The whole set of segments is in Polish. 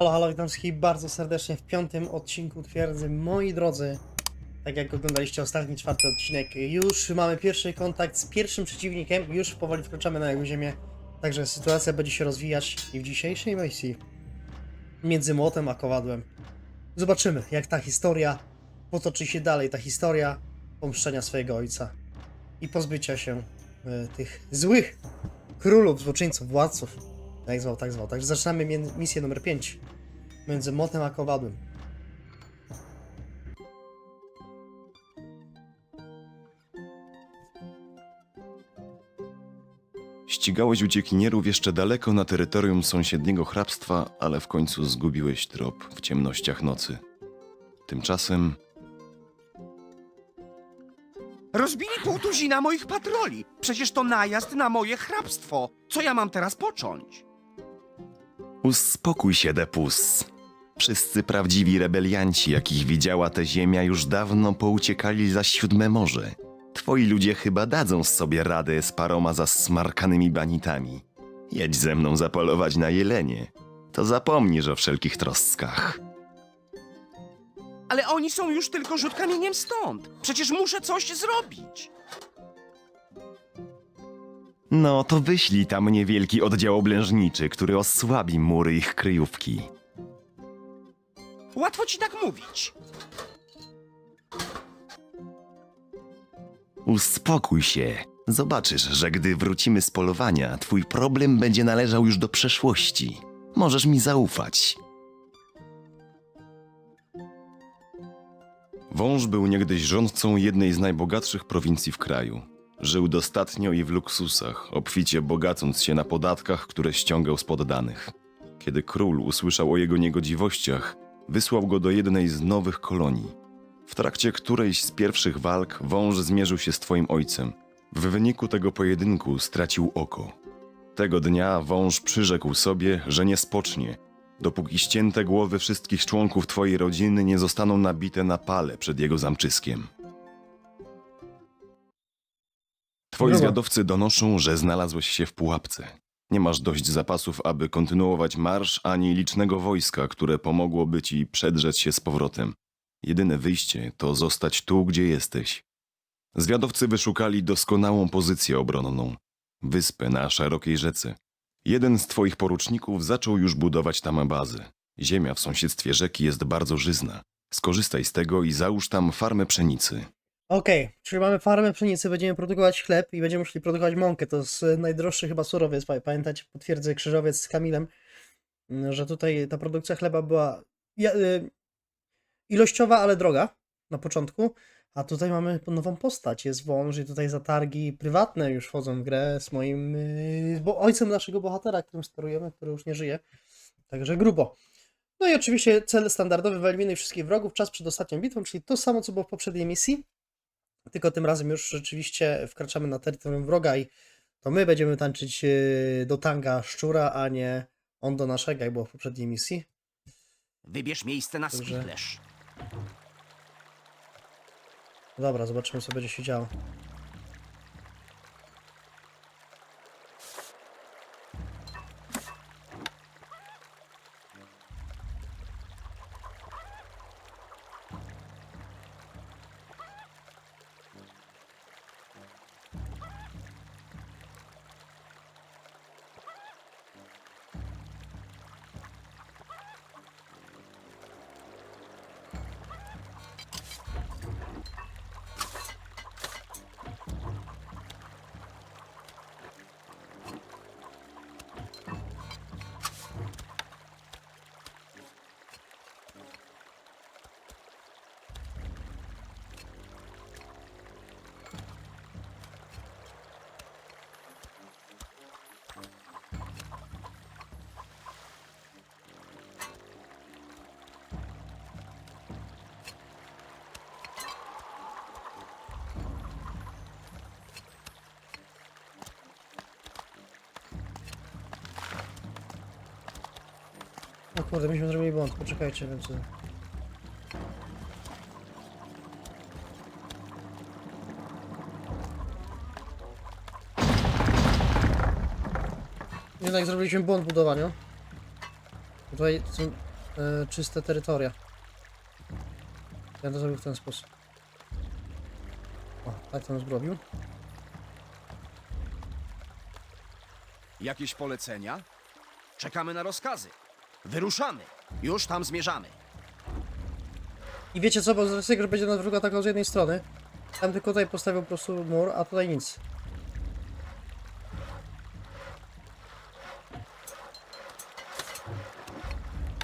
Halo, halo, witam wszystkich bardzo serdecznie w piątym odcinku Twierdzy. Moi drodzy, tak jak oglądaliście ostatni, czwarty odcinek, już mamy pierwszy kontakt z pierwszym przeciwnikiem, już powoli wkraczamy na jego ziemię, także sytuacja będzie się rozwijać i w dzisiejszej misji między młotem a kowadłem. Zobaczymy, jak ta historia potoczy się dalej, ta historia pomszczenia swojego ojca i pozbycia się e, tych złych królów, złoczyńców, władców. Jak zwał, tak zwał. Także zaczynamy misję numer 5. Między motem a kowadłem. Ścigałeś uciekinierów jeszcze daleko na terytorium sąsiedniego hrabstwa, ale w końcu zgubiłeś trop w ciemnościach nocy. Tymczasem Rozbili pół tuzina moich patroli. Przecież to najazd na moje hrabstwo. Co ja mam teraz począć? uspokój się, Depus. Wszyscy prawdziwi rebelianci, jakich widziała ta ziemia, już dawno pouciekali za siódme morze. Twoi ludzie chyba dadzą sobie radę z paroma zasmarkanymi banitami. Jedź ze mną zapolować na jelenie. To zapomnisz o wszelkich troskach. Ale oni są już tylko rzut kamieniem stąd. Przecież muszę coś zrobić. No to wyślij tam niewielki oddział oblężniczy, który osłabi mury ich kryjówki. Łatwo ci tak mówić. Uspokój się. Zobaczysz, że gdy wrócimy z polowania, twój problem będzie należał już do przeszłości. Możesz mi zaufać. Wąż był niegdyś rządcą jednej z najbogatszych prowincji w kraju. Żył dostatnio i w luksusach, obficie bogacąc się na podatkach, które ściągał z poddanych. Kiedy król usłyszał o jego niegodziwościach, wysłał go do jednej z nowych kolonii. W trakcie którejś z pierwszych walk wąż zmierzył się z twoim ojcem. W wyniku tego pojedynku stracił oko. Tego dnia wąż przyrzekł sobie, że nie spocznie, dopóki ścięte głowy wszystkich członków twojej rodziny nie zostaną nabite na pale przed jego zamczyskiem. Twoi zwiadowcy donoszą, że znalazłeś się w pułapce. Nie masz dość zapasów, aby kontynuować marsz, ani licznego wojska, które pomogłoby ci przedrzeć się z powrotem. Jedyne wyjście to zostać tu, gdzie jesteś. Zwiadowcy wyszukali doskonałą pozycję obronną wyspę na szerokiej rzece. Jeden z twoich poruczników zaczął już budować tam bazę. Ziemia w sąsiedztwie rzeki jest bardzo żyzna. Skorzystaj z tego i załóż tam farmę pszenicy. Okej, czyli mamy farmę pszenicy, będziemy produkować chleb i będziemy musieli produkować mąkę. To jest najdroższy chyba surowiec. Pa- Pamiętacie, potwierdzę krzyżowiec z Kamilem, m, że tutaj ta produkcja chleba była y, ilościowa, ale droga na początku. A tutaj mamy nową postać. Jest wąż i tutaj zatargi prywatne już wchodzą w grę z moim y, ojcem naszego bohatera, którym sterujemy, który już nie żyje. Także grubo. No i oczywiście cel standardowy wyeliminować wszystkich wrogów, czas przed ostatnią bitwą, czyli to samo, co było w poprzedniej misji. Tylko tym razem już rzeczywiście wkraczamy na terytorium wroga i to my będziemy tańczyć yy, do tanga szczura, a nie on do naszego, jak było w poprzedniej misji. Wybierz miejsce na Dobrze. Dobra, zobaczymy co będzie się działo. O kurde, myśmy zrobili błąd, poczekajcie, wiem co. Jednak zrobiliśmy błąd w budowaniu. Tutaj są e, czyste terytoria. Ja to zrobił w ten sposób. O, tak to zrobił. Jakieś polecenia? Czekamy na rozkazy. Wyruszamy. Już tam zmierzamy. I wiecie co, bo z racji, że będzie nas wróg atakował z jednej strony, tam tylko tutaj postawił po prostu mur, a tutaj nic.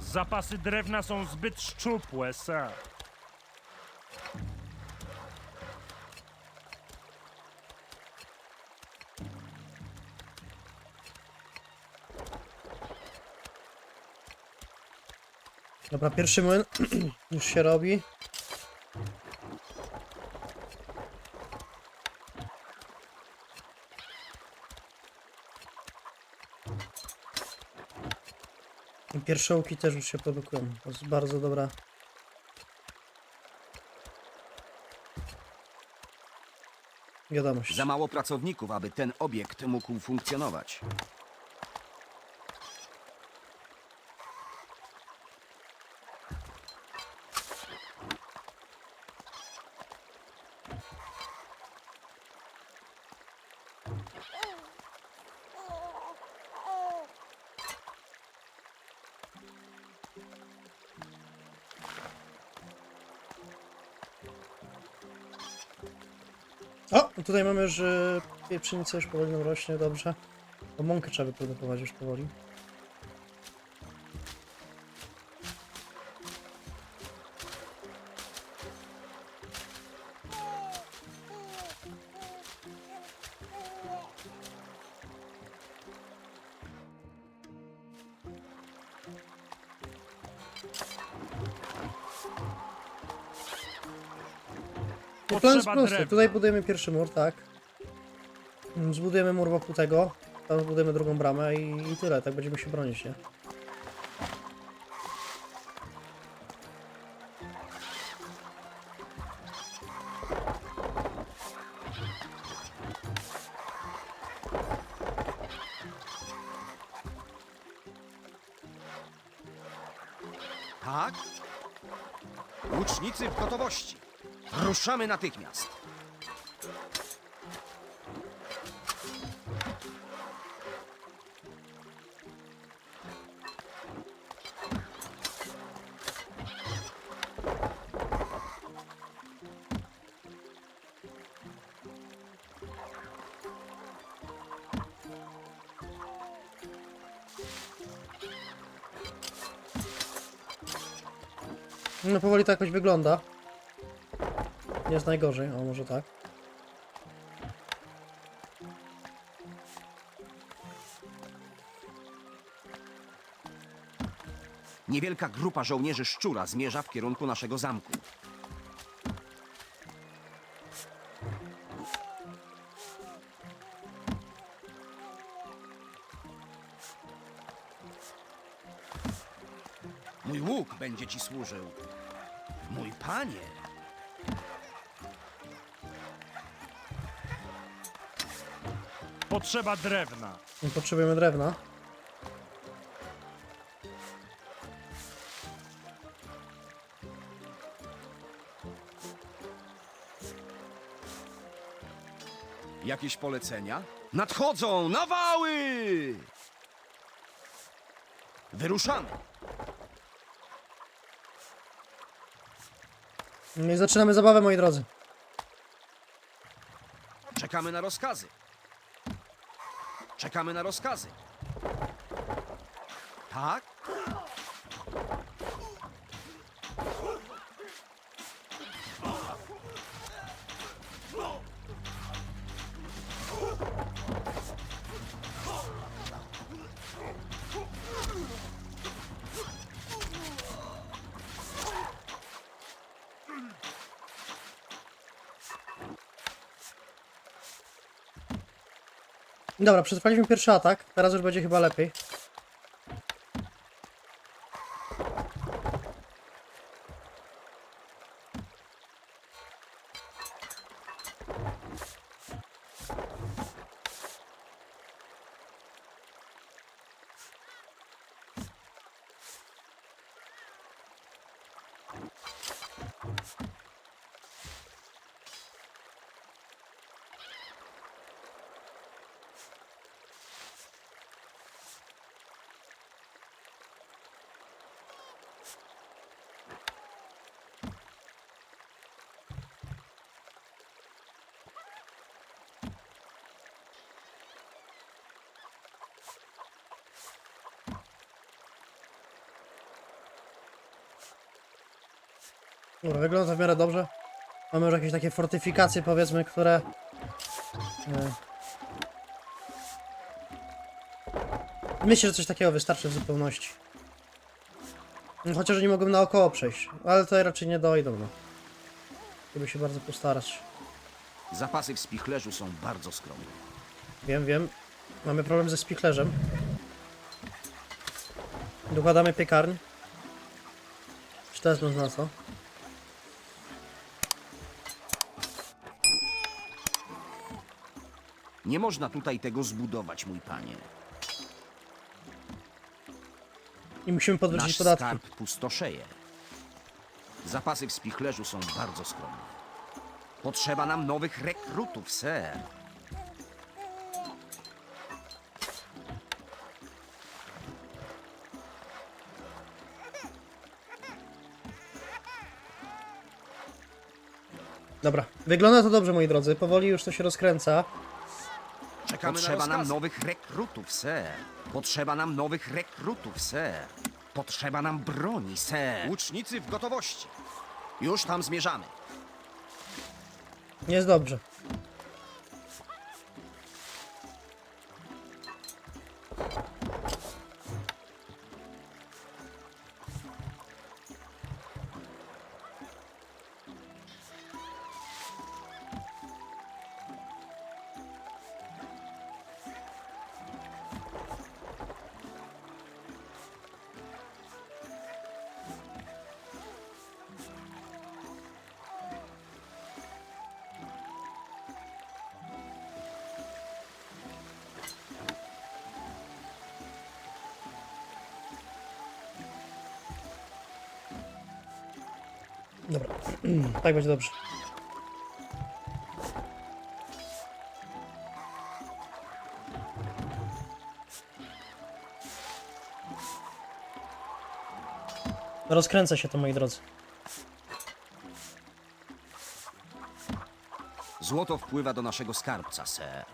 Zapasy drewna są zbyt szczupłe, sir. Dobra, pierwszy młyn już się robi. I pierwsze łuki też już się produkują. To jest bardzo dobra. Wiadomość. Za mało pracowników, aby ten obiekt mógł funkcjonować. O! Tutaj mamy, że pieprzynica już powoli nam rośnie, dobrze. O mąkę trzeba wyprodukować już powoli. I plan jest Potrzeba prosty. drewna. Tutaj budujemy pierwszy mur, tak. Mm, Zbudujemy mur wokół tego. Tam zbudujemy drugą bramę i, i tyle. Tak będziemy się bronić, nie? Ruszamy natychmiast. No powoli to jakoś wygląda. Jest najgorzej, o może tak. Niewielka grupa żołnierzy szczura zmierza w kierunku naszego zamku. Mój łuk będzie ci służył. Mój panie. Potrzeba drewna. Nie potrzebujemy drewna. Jakieś polecenia? Nadchodzą nawały! Wyruszamy. No i zaczynamy zabawę, moi drodzy. Czekamy na rozkazy. Czekamy na rozkazy. Tak? Dobra, przetrwaliśmy pierwszy atak. Teraz już będzie chyba lepiej. Dobra, wygląda w miarę dobrze. Mamy już jakieś takie fortyfikacje, powiedzmy, które... e, Myślę, że coś takiego wystarczy w zupełności. No, Chociaż nie mogłem naokoło przejść, ale tutaj raczej nie dojdą, no. Żeby się bardzo postarać. Zapasy w spichlerzu są bardzo skromne. Wiem, wiem. Mamy problem ze spichlerzem. Dokładamy piekarń. Czy to jest na co? Nie można tutaj tego zbudować, mój panie. I musimy podwyższyć Nasz podatki. skarb pustoszeje. Zapasy w spichlerzu są bardzo skromne. Potrzeba nam nowych rekrutów, ser. Dobra, wygląda to dobrze, moi drodzy. Powoli już to się rozkręca. Czekamy Potrzeba nam nowych rekrutów, ser. Potrzeba nam nowych rekrutów, ser. Potrzeba nam broni, ser. Łucznicy w gotowości. Już tam zmierzamy. Jest dobrze. Dobra, tak będzie dobrze. Rozkręca się to, moi drodzy. Złoto wpływa do naszego skarbca, ser.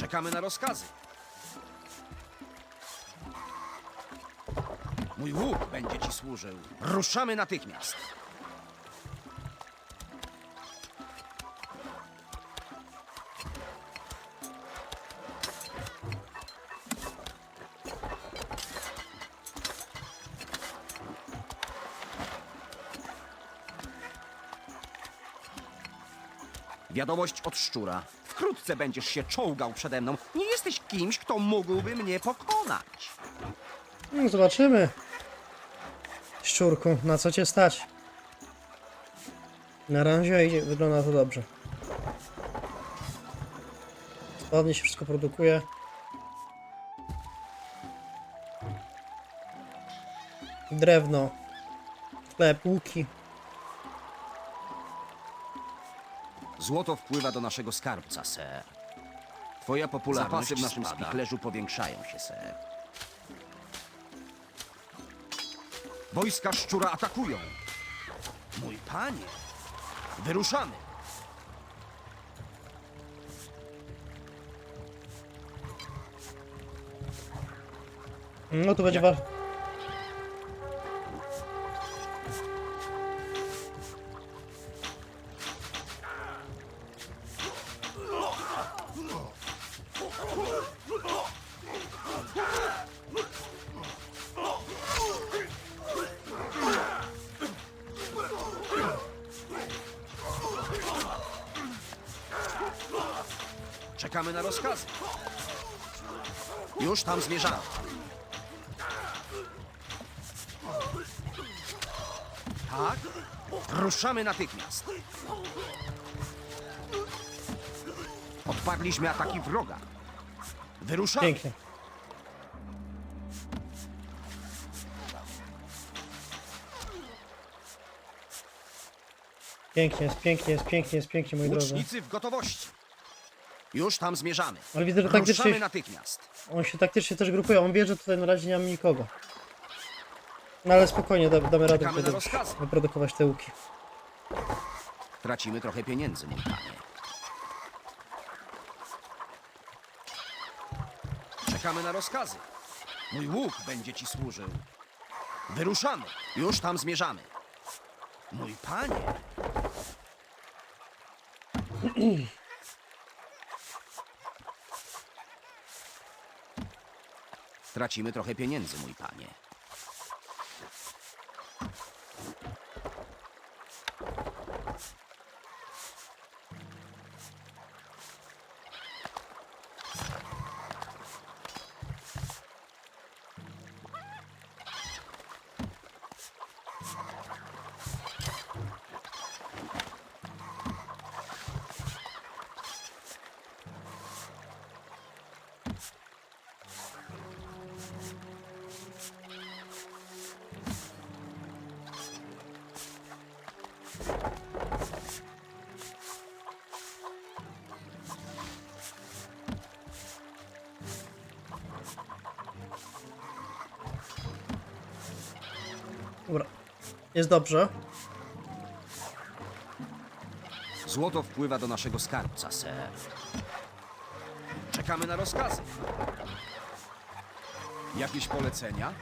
Czekamy na rozkazy. Mój łuk będzie ci służył. Ruszamy natychmiast. Wiadomość od szczura. Wkrótce będziesz się czołgał przede mną. Nie jesteś kimś, kto mógłby mnie pokonać. No, zobaczymy. Szczurku, na co cię stać? Na razie idzie, wygląda to dobrze. Ładnie się wszystko produkuje. Drewno, chleb, łuki. Złoto wpływa do naszego skarbca, ser. Twoja popularność Zapasy w naszym spada. spichlerzu powiększają się, ser. Wojska szczura atakują. Mój panie, wyruszamy. No tu będzie wa... Już tam zmierzamy. Tak? Ruszamy natychmiast. Odpadliśmy ataki wroga. Wyruszamy. Pięknie. Pięknie jest, pięknie jest, pięknie jest, pięknie, moi drodzy. Łucznicy w gotowości. Już tam zmierzamy. Ale widzę, że Ruszamy taktycznie, natychmiast. on się taktycznie też grupuje. On wie, że tutaj na razie nie mam nikogo. No ale spokojnie, da, damy radę Czekamy rozkazy. wyprodukować te łuki. Tracimy trochę pieniędzy, mój panie. Czekamy na rozkazy. Mój łuk będzie ci służył. Wyruszamy. Już tam zmierzamy. Mój panie. Tracimy trochę pieniędzy, mój panie. Jest dobrze. Złoto wpływa do naszego skarbca, ser. Czekamy na rozkazy. Jakieś polecenia?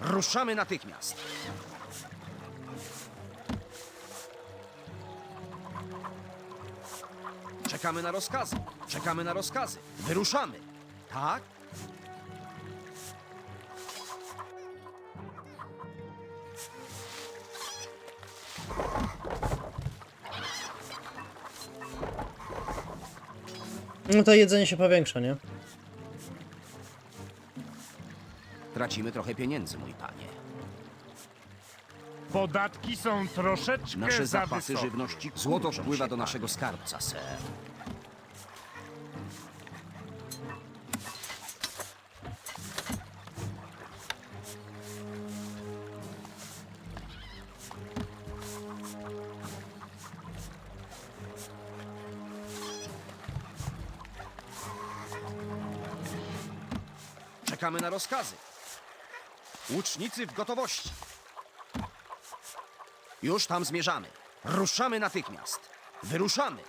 Ruszamy natychmiast. Czekamy na rozkazy. Czekamy na rozkazy. Wyruszamy. Tak? No to jedzenie się powiększa, nie? Tracimy trochę pieniędzy, mój panie. Podatki są troszeczkę Nasze za zapasy wysokie. żywności. Złoto wpływa do naszego skarbca, ser. Czekamy na rozkazy. Łucznicy w gotowości. Już tam zmierzamy. Ruszamy natychmiast. Wyruszamy.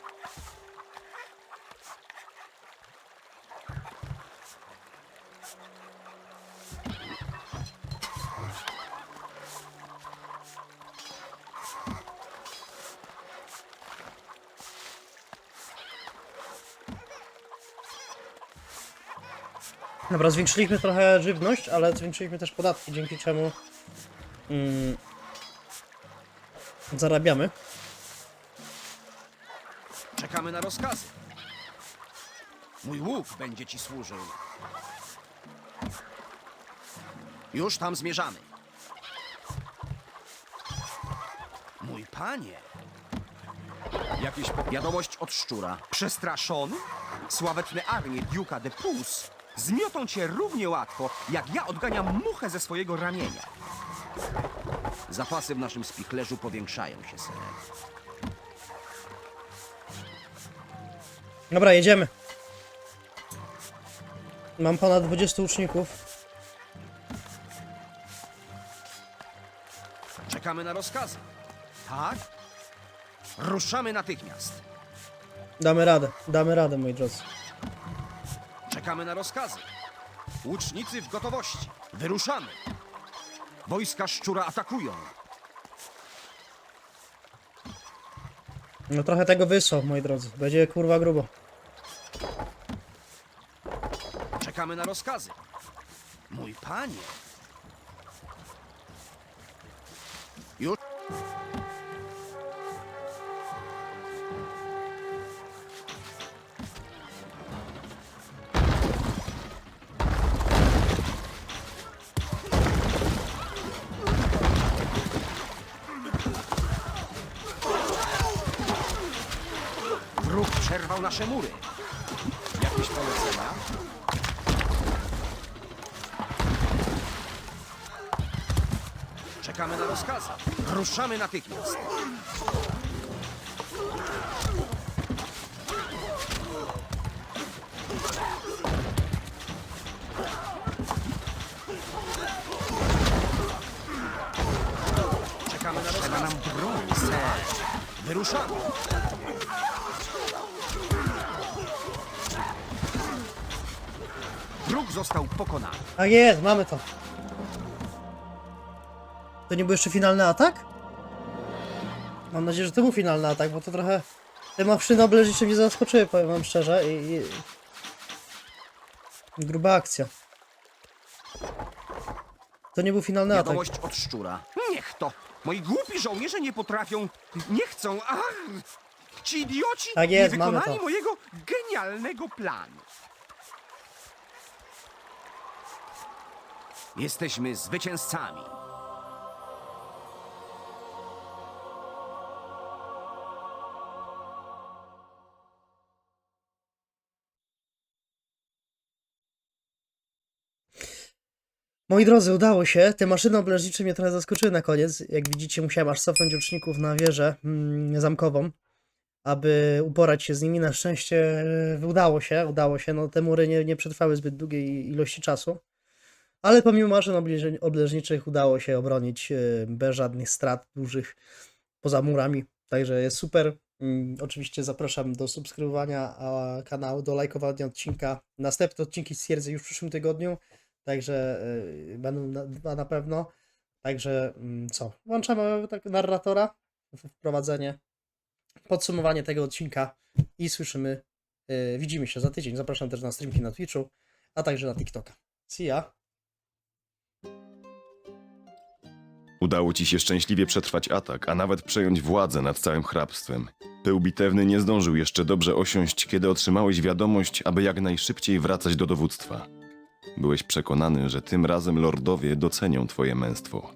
Dobra, zwiększyliśmy trochę żywność, ale zwiększyliśmy też podatki, dzięki czemu mm, zarabiamy. Czekamy na rozkazy. Mój łuk będzie ci służył. Już tam zmierzamy. Mój panie. Jakieś wiadomość od szczura. Przestraszony? Sławetne armie Duke'a de Pus zmiotą cię równie łatwo, jak ja odganiam muchę ze swojego ramienia. Zapasy w naszym spichlerzu powiększają się, ser. Dobra, jedziemy. Mam ponad 20 uczniów. Czekamy na rozkazy. Tak? Ruszamy natychmiast. Damy radę, damy radę, moi drodzy. Czekamy na rozkazy. Łucznicy w gotowości. Wyruszamy. Wojska szczura atakują. No trochę tego wysłał, moi drodzy. Będzie kurwa grubo. Czekamy na rozkazy. Mój panie. Przerwał nasze mury. Jakieś polecenia? Czekamy na rozkazy. Ruszamy natychmiast. Czekamy na rozkazy. nam broń. Wyruszamy. Został pokonany. Tak jest, mamy to. To nie był jeszcze finalny atak? Mam nadzieję, że to był finalny atak, bo to trochę... Te maszyny obleżycze mnie zaskoczyły, powiem wam szczerze. I, i... Gruba akcja. To nie był finalny atak. Wiadomość od szczura. Niech to! Moi głupi żołnierze nie potrafią, nie chcą. Ach! Ci idioci Tak jest, nie mamy wykonali to. mojego genialnego planu. Jesteśmy zwycięzcami. Moi drodzy, udało się. Te maszyny obleżnicze mnie trochę zaskoczyły na koniec. Jak widzicie, musiałem aż cofnąć uczników na wieżę mm, zamkową, aby uporać się z nimi. Na szczęście e, udało się, udało się. No, te mury nie, nie przetrwały zbyt długiej ilości czasu. Ale pomimo obleżni- obleżniczych udało się obronić e, bez żadnych strat dużych poza murami. Także jest super. Mm, Oczywiście zapraszam do subskrybowania kanału, do lajkowania odcinka. Następne odcinki stwierdzę już w przyszłym tygodniu. Także y, będą dwa na pewno. Także mm, co? Włączamy tak narratora, wprowadzenie, podsumowanie tego odcinka i słyszymy, y, widzimy się za tydzień. Zapraszam też na streamki na Twitchu, a także na TikToka. See ya! Udało ci się szczęśliwie przetrwać atak, a nawet przejąć władzę nad całym hrabstwem. Pył bitewny nie zdążył jeszcze dobrze osiąść, kiedy otrzymałeś wiadomość, aby jak najszybciej wracać do dowództwa. Byłeś przekonany, że tym razem lordowie docenią twoje męstwo.